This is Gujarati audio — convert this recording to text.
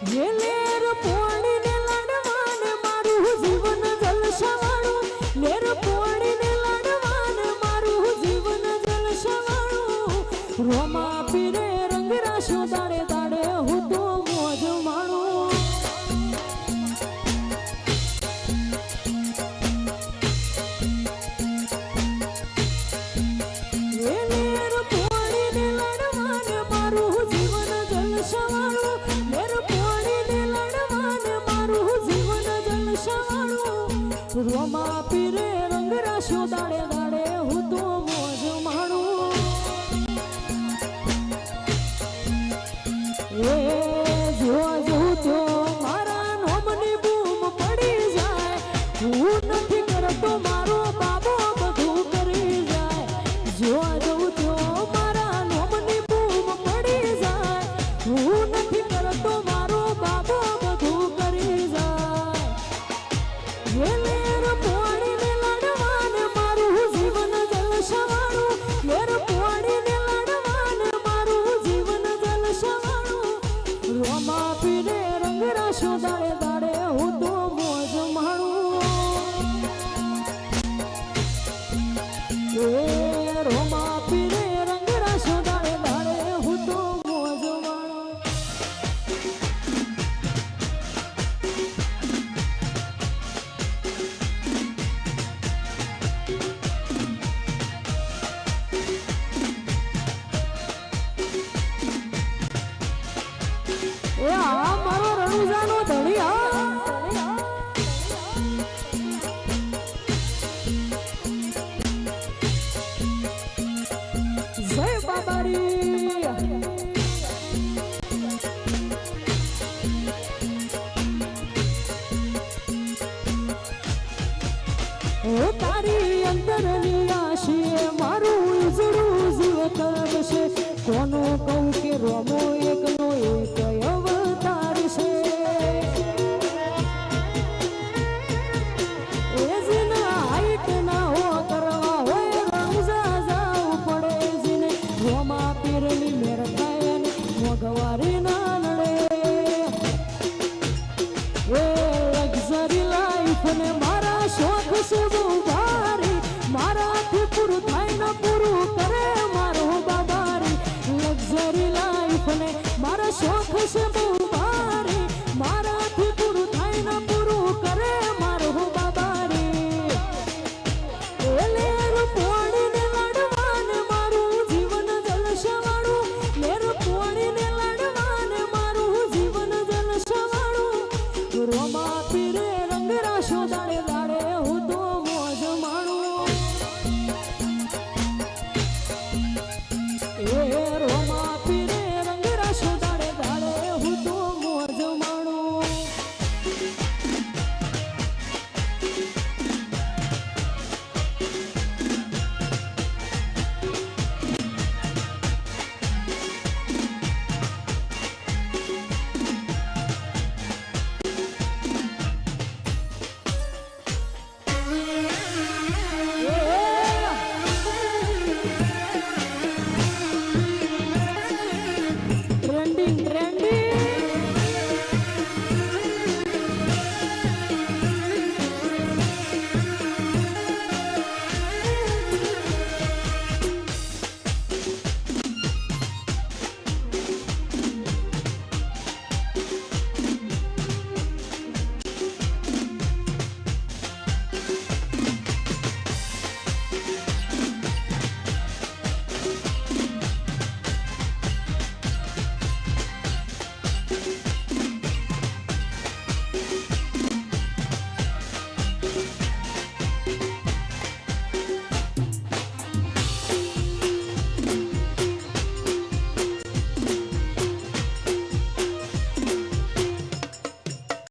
એ લેર પોણીને લાડવાને મારું જીવન જલસવાળું રોમા પીરે રંગ રાશો દાડે દાડે, હું તો મોજ માણું. પડી જાય. નથી કરતો, મારો બાબો બધું કરી જાય. જો જો તો મારા નોમની પડી જાય. નથી રંગ દાડે દાડે તો મોજ માણું. એ રોમા પીરે રંગ રાશો દાડે દાડે તો મોજ માણું. એ આ ને મારા શોખ છે